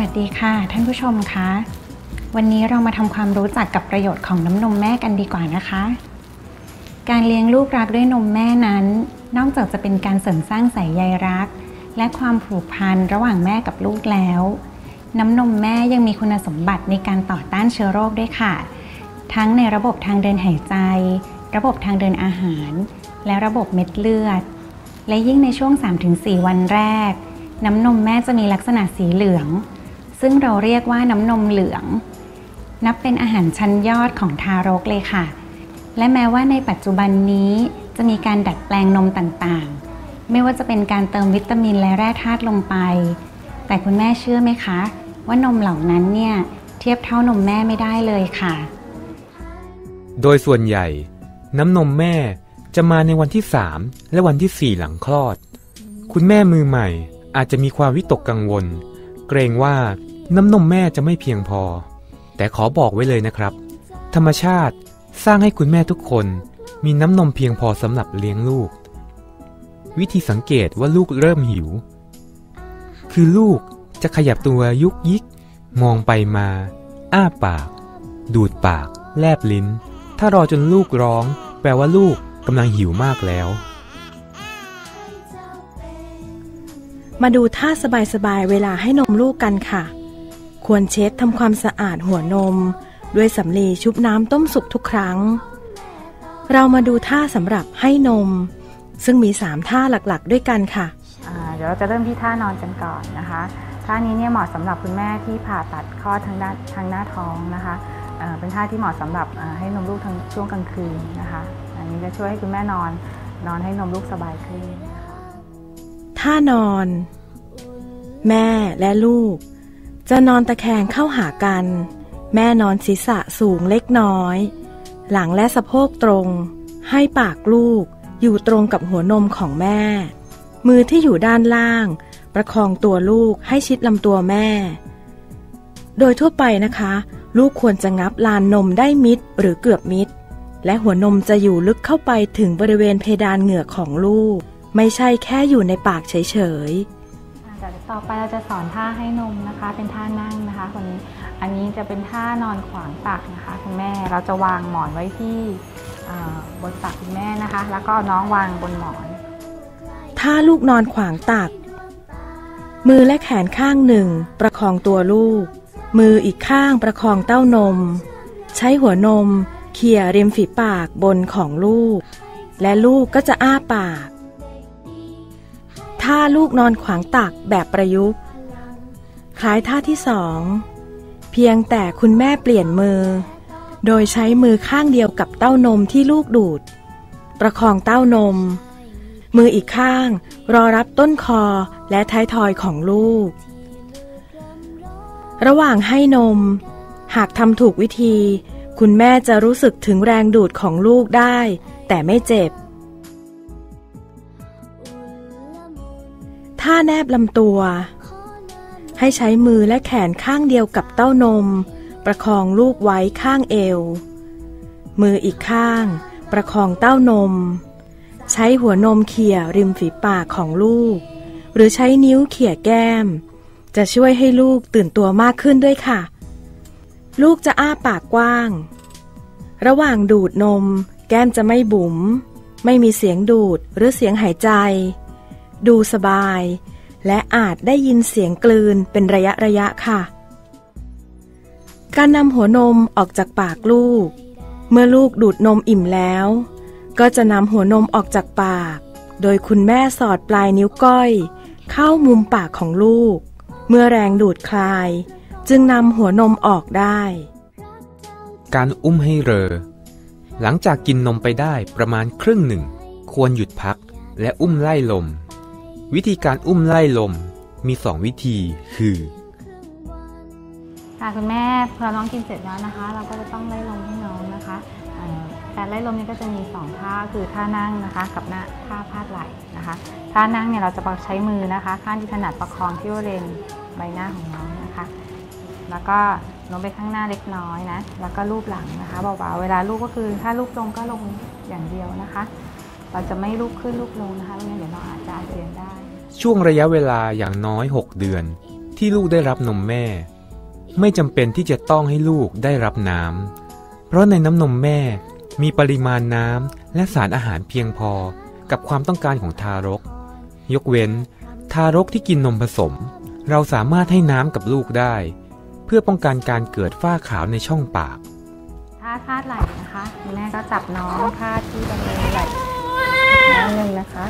สวัสดีค่ะ ท่านผู้ชมคะ วันนี้เรามาทำความรู้จักกับประโยชน์ของน้ำนมแม่กันดีกว่านะคะ การเลี้ยงลูกรักด้วยนมแม่นั้น นอกจากจะเป็นการเสริมสร้างสายใยรัก และความผูกพันระหว่างแม่กับลูกแล้ว น้ำนมแม่ยังมีคุณสมบัติในการต่อต้านเชื้อโรคด้วยค่ะ ทั้งในระบบทางเดินหายใจ ระบบทางเดินอาหาร และระบบเม็ดเลือด และยิ่งในช่วง 3-4 วันแรก น้ำนมแม่จะมีลักษณะสีเหลือง ซึ่งเราเรียกว่าน้ำนมเหลือง นับเป็นอาหารชั้นยอดของทารกเลยค่ะ และแม้ว่าในปัจจุบันนี้จะมีการดัดแปลงนมต่างๆ ไม่ว่าจะเป็นการเติมวิตามินและแร่ธาตุลงไป แต่คุณแม่เชื่อไหมคะ ว่านมเหล่านั้นเนี่ยเทียบเท่านมแม่ไม่ได้เลยค่ะ โดยส่วนใหญ่ น้ำนมแม่จะมาในวันที่ 3 และวันที่ 4 หลังคลอด คุณแม่มือใหม่อาจจะมีความวิตกกังวล เกรงว่า น้ำนมแม่จะไม่เพียงพอ แต่ขอบอกไว้เลยนะครับ ธรรมชาติสร้างให้คุณแม่ทุกคน มีน้ำนมเพียงพอสำหรับเลี้ยงลูก วิธีสังเกตว่าลูกเริ่มหิว คือลูกจะขยับตัวยุกยิก มองไปมา อ้าปาก ดูดปาก แลบลิ้น ถ้ารอจนลูกร้อง แปลว่าลูกกำลังหิวมากแล้ว มาดูท่าสบายๆเวลาให้นมลูกกันค่ะ ควรเช็ดทำความสะอาดหัวนม ด้วยสำลีชุบน้ำต้มสุกทุกครั้ง เรามาดูท่าสำหรับให้นม ซึ่งมี 3 ท่าหลักๆ ด้วยกันค่ะอ่าเดี๋ยวเราจะเริ่มที่ท่านอนกันก่อนนะคะท่านี้เนี่ยเหมาะสำหรับคุณแม่ที่ผ่าตัดคลอดทางด้านทางหน้าท้องนะคะอ่าเป็นท่าที่เหมาะสำหรับอ่าให้นมลูกทางช่วงกลางคืนนะคะ อันนี้จะช่วยให้คุณแม่นอนนอนให้นมลูกสบายขึ้นนะคะท่านอน แม่และลูก จะนอนตะแคงเข้าหากัน แม่นอนศีรษะสูงเล็กน้อย หลังและสะโพกตรง ให้ปากลูกอยู่ตรงกับหัวนมของแม่ มือที่อยู่ด้านล่าง ประคองตัวลูกให้ชิดลำตัวแม่ โดยทั่วไปนะคะ ลูกควรจะงับลานนมได้มิดหรือเกือบมิด และหัวนมจะอยู่ลึกเข้าไปถึงบริเวณเพดานเหงือกของลูก ไม่ใช่แค่อยู่ในปากเฉยๆ ต่อไปเราจะสอนท่าให้นมนะคะ เป็นท่านั่งนะคะคนนี้ อันนี้จะเป็นท่านอนขวางตักนะคะคุณแม่ เราจะวางหมอนไว้ที่บนตักคุณแม่นะคะ แล้วก็น้องวางบนหมอนถ้าลูกนอนขวางตัก มือและแขนข้างหนึ่ง ประคองตัวลูก มืออีกข้างประคองเต้านม ใช้หัวนมเขี่ยริมฝีปากบนของลูก และลูกก็จะอ้าปาก ถ้าลูกนอนขวางตักแบบประยุกต์ คล้ายท่าที่สอง เพียงแต่คุณแม่เปลี่ยนมือ โดยใช้มือข้างเดียวกับเต้านมที่ลูกดูด ประคองเต้านม มืออีกข้างรอรับต้นคอและท้ายทอยของลูก ระหว่างให้นม หากทำถูกวิธี คุณแม่จะรู้สึกถึงแรงดูดของลูกได้ แต่ไม่เจ็บ ถ้าแนบลำตัว ให้ใช้มือและแขนข้างเดียวกับเต้านม ประคองลูกไว้ข้างเอว มืออีกข้าง ประคองเต้านม ใช้หัวนมเขี่ยริมฝีปากของลูก หรือใช้นิ้วเขี่ยแก้ม จะช่วยให้ลูกตื่นตัวมากขึ้นด้วยค่ะ ลูกจะอ้าปากกว้าง ระหว่างดูดนม แก้มจะไม่บุ๋มไม่มีเสียงดูดหรือเสียงหายใจ ดูสบาย และอาจได้ยินเสียงกลืนเป็นระยะระยะค่ะ การนำหัวนมออกจากปากลูก เมื่อลูกดูดนมอิ่มแล้ว ก็จะนำหัวนมออกจากปาก โดยคุณแม่สอดปลายนิ้วก้อย เข้ามุมปากของลูก เมื่อแรงดูดคลาย จึงนำหัวนมออกได้ การอุ้มให้เรอ หลังจากกินนมไปได้ประมาณครึ่งหนึ่ง ควรหยุดพักและอุ้มไล่ลม วิธีการอุ้มไล่ลมมีสองวิธีคือค่ะคุณแม่พอน้องกินเสร็จแล้วนะคะ เราก็จะต้องไล่ลมให้น้องนะคะเอ่อการไล่ลมนี้ก็จะมีสองท่าคือท่านั่งนะคะ กับหน้าท่าพาดไหล่นะคะท่านั่งเนี่ยเราจะใช้มือนะคะข้างที่ถนัดประคองที่บริเวณใบหน้าของน้องนะคะ แล้วก็โน้มไปข้างหน้าเล็กน้อยนะแล้วก็ลูบหลังนะคะเบาๆเวลาลูบก็คือถ้าลูบลงก็ลงอย่างเดียวนะคะ เราจะไม่ลูบขึ้นลูบลงนะคะไม่งั้นเดี๋ยวเราอาจจะอาเจียนได้ ช่วงระยะเวลาอย่างน้อย 6 เดือน ที่ลูกได้รับนมแม่ ไม่จำเป็นที่จะต้องให้ลูกได้รับน้ำเพราะในน้ำนมแม่มีปริมาณน้ำและสารอาหารเพียงพอกับความต้องการของทารก ยกเว้น ทารกที่กินนมผสม เราสามารถให้น้ำกับลูกได้ เพื่อป้องกันการเกิดฝ้าขาวในช่องปาก ถ้าพาดไหล่นะคะคุณแม่ก็จับน้องพาดที่บริเวณไหล่ น้องหนึ่งนะคะ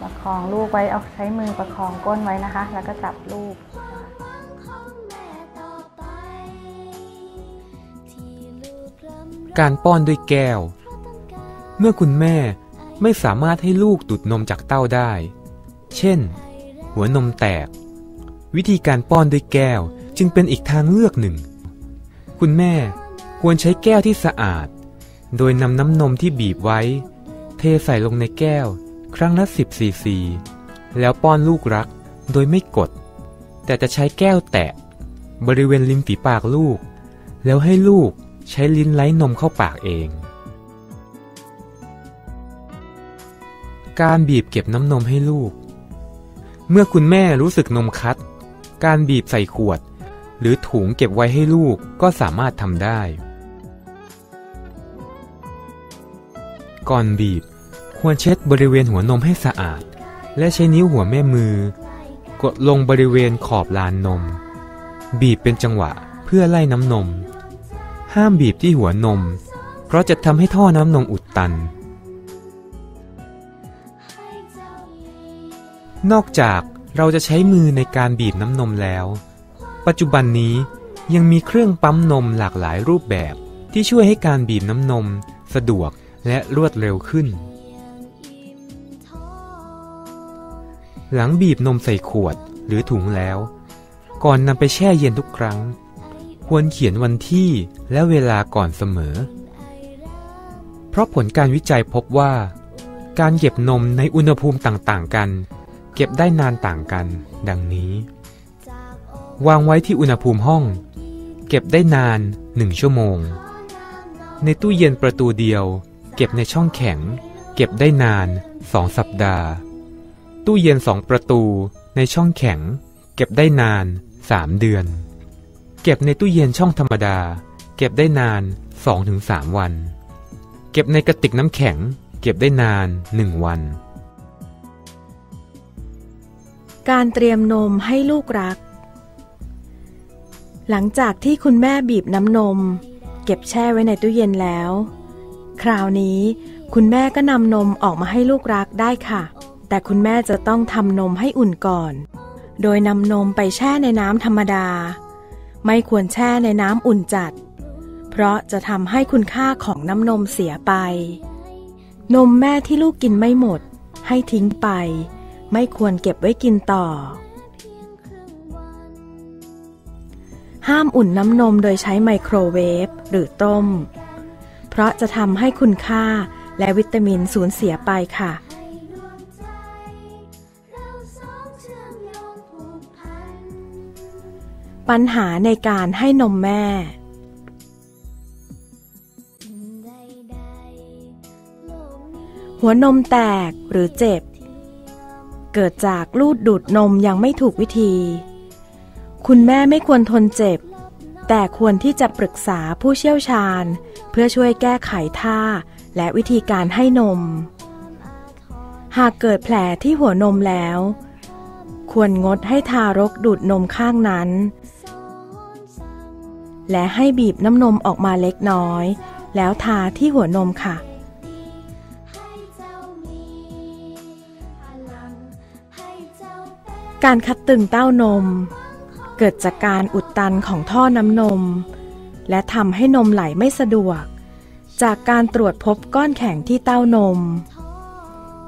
ประคองลูกไว้เอาใช้มือประคองก้นไว้นะคะ แล้วก็จับลูกการป้อนด้วยแก้ว เมื่อคุณแม่ไม่สามารถให้ลูกดูดนมจากเต้าได้ เช่น หัวนมแตก วิธีการป้อนด้วยแก้วจึงเป็นอีกทางเลือกหนึ่ง คุณแม่ควรใช้แก้วที่สะอาด โดยนำน้ำนมที่บีบไว้ เทใส่ลงในแก้ว ครั้งละ10ซีซี แล้วป้อนลูกรักโดยไม่กด แต่จะใช้แก้วแตะ บริเวณริมฝีปากลูก แล้วให้ลูกใช้ลิ้นไล้นมเข้าปากเอง การบีบเก็บน้ำนมให้ลูก เมื่อคุณแม่รู้สึกนมคัด การบีบใส่ขวด หรือถุงเก็บไว้ให้ลูกก็สามารถทำได้ ก่อนบีบ ควรเช็ดบริเวณหัวนมให้สะอาด และใช้นิ้วหัวแม่มือ กดลงบริเวณขอบลานนม บีบเป็นจังหวะเพื่อไล่น้ำนม ห้ามบีบที่หัวนม เพราะจะทำให้ท่อน้ำนมอุดตัน นอกจากเราจะใช้มือในการบีบน้ำนมแล้ว ปัจจุบันนี้ยังมีเครื่องปั๊มนมหลากหลายรูปแบบที่ช่วยให้การบีบน้ำนม สะดวกและรวดเร็วขึ้น หลังบีบนมใส่ขวดหรือถุงแล้ว ก่อนนำไปแช่เย็นทุกครั้ง ควรเขียนวันที่และเวลาก่อนเสมอ เพราะผลการวิจัยพบว่า การเก็บนมในอุณหภูมิต่างๆกัน เก็บได้นานต่างกัน ดังนี้ วางไว้ที่อุณหภูมิห้อง เก็บได้นาน1ชั่วโมง ในตู้เย็นประตูเดียว เก็บในช่องแข็ง เก็บได้นาน2สัปดาห์ ตู้เย็นสองประตูในช่องแข็ง เก็บได้นาน3เดือน เก็บในตู้เย็นช่องธรรมดา เก็บได้นาน2-3วัน เก็บในกระติกน้ำแข็ง เก็บได้นาน1วัน การเตรียมนมให้ลูกรัก หลังจากที่คุณแม่บีบน้ำนม เก็บแช่ไว้ในตู้เย็นแล้ว คราวนี้คุณแม่ก็นำนมออกมาให้ลูกรักได้ค่ะ แต่คุณแม่จะต้องทำนมให้อุ่นก่อน โดยนำนมไปแช่ในน้ำธรรมดา ไม่ควรแช่ในน้ำอุ่นจัด เพราะจะทำให้คุณค่าของน้ำนมเสียไป นมแม่ที่ลูกกินไม่หมด ให้ทิ้งไป ไม่ควรเก็บไว้กินต่อ ห้ามอุ่นน้ำนมโดยใช้ไมโครเวฟหรือต้ม เพราะจะทำให้คุณค่าและวิตามินสูญเสียไปค่ะ ปัญหาในการให้นมแม่ หัวนมแตกหรือเจ็บ เกิดจากลูดดูดนมยังไม่ถูกวิธี คุณแม่ไม่ควรทนเจ็บ แต่ควรที่จะปรึกษาผู้เชี่ยวชาญ เพื่อช่วยแก้ไขท่าและวิธีการให้นม หากเกิดแผลที่หัวนมแล้ว ควรงดให้ทารกดูดนมข้างนั้น และให้บีบน้ำนมออกมาเล็กน้อย แล้วทาที่หัวนมค่ะ การคัดตึงเต้านม เกิดจากการอุดตันของท่อน้ำนม และทำให้นมไหลไม่สะดวก จากการตรวจพบก้อนแข็งที่เต้านม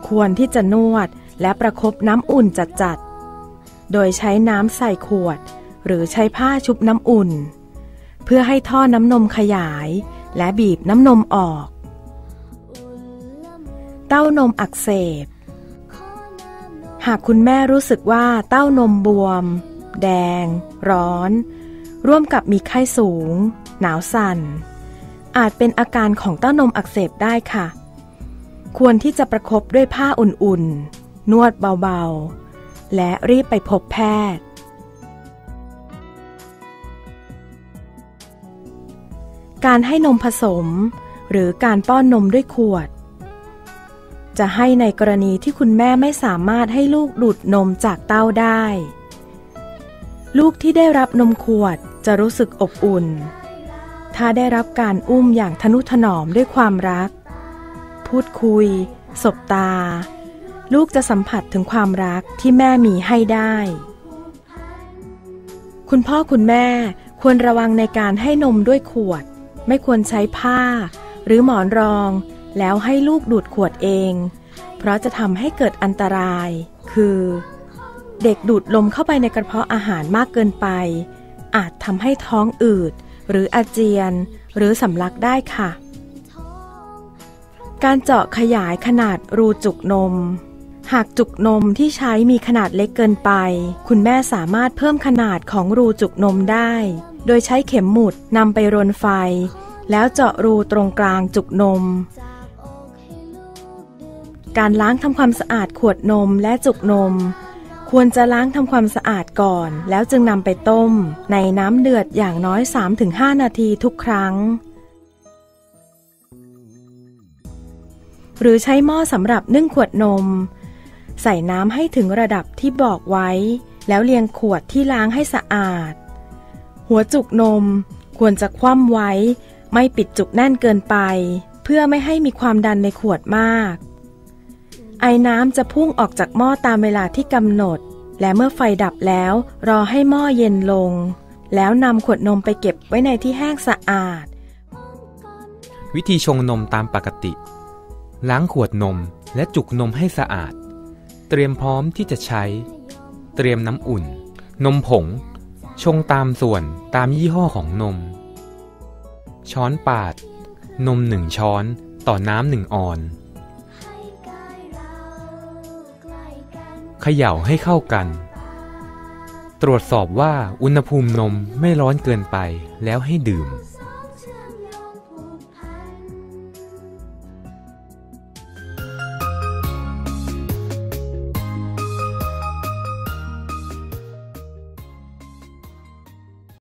ควรที่จะนวดและประครบน้ำอุ่นจัดๆ โดยใช้น้ำใส่ขวด หรือใช้ผ้าชุบน้ำอุ่น เพื่อให้ท่อน้ำนมขยาย และบีบน้ำนมออก เต้านมอักเสบ หากคุณแม่รู้สึกว่าเต้านมบวม แดง ร้อน ร่วมกับมีไข้สูง หนาวสั่น อาจเป็นอาการของเต้านมอักเสบได้ค่ะ ควรที่จะประครบด้วยผ้าอุ่นๆ นวดเบาๆ และรีบไปพบแพทย์ การให้นมผสม หรือการป้อนนมด้วยขวด จะให้ในกรณีที่คุณแม่ไม่สามารถให้ลูกดูดนมจากเต้าได้ ลูกที่ได้รับนมขวดจะรู้สึกอบอุ่น ถ้าได้รับการอุ้มอย่างทนุถนอมด้วยความรัก พูดคุย สบตา ลูกจะสัมผัสถึงความรักที่แม่มีให้ได้ คุณพ่อคุณแม่ควรระวังในการให้นมด้วยขวด ไม่ควรใช้ผ้า หรือหมอนรอง แล้วให้ลูกดูดขวดเอง เพราะจะทำให้เกิดอันตราย คือ เด็กดูดลมเข้าไปในกระเพาะอาหารมากเกินไป อาจทำให้ท้องอืด หรืออาเจียน หรือสำลักได้ค่ะการเจาะขยายขนาดรูจุกนม หากจุกนมที่ใช้มีขนาดเล็กเกินไป คุณแม่สามารถเพิ่มขนาดของรูจุกนมได้ โดยใช้เข็มหมุดนำไปรนไฟ แล้วเจาะรูตรงกลางจุกนม การล้างทำความสะอาดขวดนมและจุกนม ควรจะล้างทำความสะอาดก่อน แล้วจึงนำไปต้ม ในน้ำเดือดอย่างน้อย 3-5 นาทีทุกครั้งหรือใช้หม้อสำหรับนึ่งขวดนม ใส่น้ำให้ถึงระดับที่บอกไว้ แล้วเรียงขวดที่ล้างให้สะอาด หัวจุกนมควรจะคว่ำไว้ ไม่ปิดจุกแน่นเกินไป เพื่อไม่ให้มีความดันในขวดมาก ไอ้น้ำจะพุ่งออกจากหม้อตามเวลาที่กำหนด และเมื่อไฟดับแล้ว รอให้หม้อเย็นลง แล้วนำขวดนมไปเก็บไว้ในที่แห้งสะอาด วิธีชงนมตามปกติ ล้างขวดนมและจุกนมให้สะอาด เตรียมพร้อมที่จะใช้ เตรียมน้ำอุ่น นมผง ชงตามส่วนตามยี่ห้อของนม ช้อนปาด นมหนึ่งช้อนต่อน้ำหนึ่งออน เขย่าให้เข้ากัน ตรวจสอบว่าอุณหภูมินมไม่ร้อนเกินไปแล้วให้ดื่ม